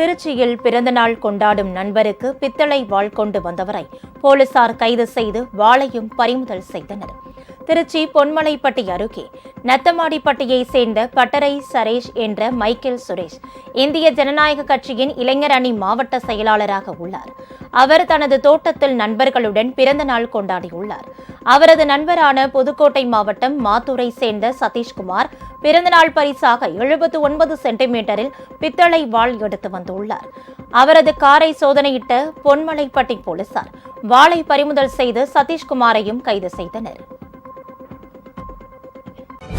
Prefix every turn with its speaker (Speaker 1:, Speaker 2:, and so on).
Speaker 1: திருச்சியில் பிறந்தநாள் கொண்டாடும் நண்பருக்கு பித்தளை வாள் கொண்டு வந்தவரை போலீசார் கைது செய்து வாளையும் பறிமுதல் செய்தனர். திருச்சி பொன்மலைப்பட்டி அருகே நத்தமாடிப்பட்டியை சேர்ந்த பட்டரை சரேஷ் என்ற மைக்கேல் சுரேஷ் இந்திய ஜனநாயக கட்சியின் இளைஞர் அணி மாவட்ட செயலாளராக உள்ளார். அவர் தனது தோட்டத்தில் நண்பர்களுடன் பிறந்த நாள் கொண்டாடியுள்ளார். அவரது நண்பரான புதுக்கோட்டை மாவட்டம் மாத்தூரை சேர்ந்த சதீஷ்குமார் பிறந்தநாள் பரிசாக எழுபத்து ஒன்பது சென்டிமீட்டரில் பித்தளை வாள் எடுத்து வந்துள்ளார். அவரது காரை சோதனையிட்ட பொன்மலைப்பட்டி போலீசார் வாளை பறிமுதல் செய்து சதீஷ்குமாரையும் கைது செய்தனர்.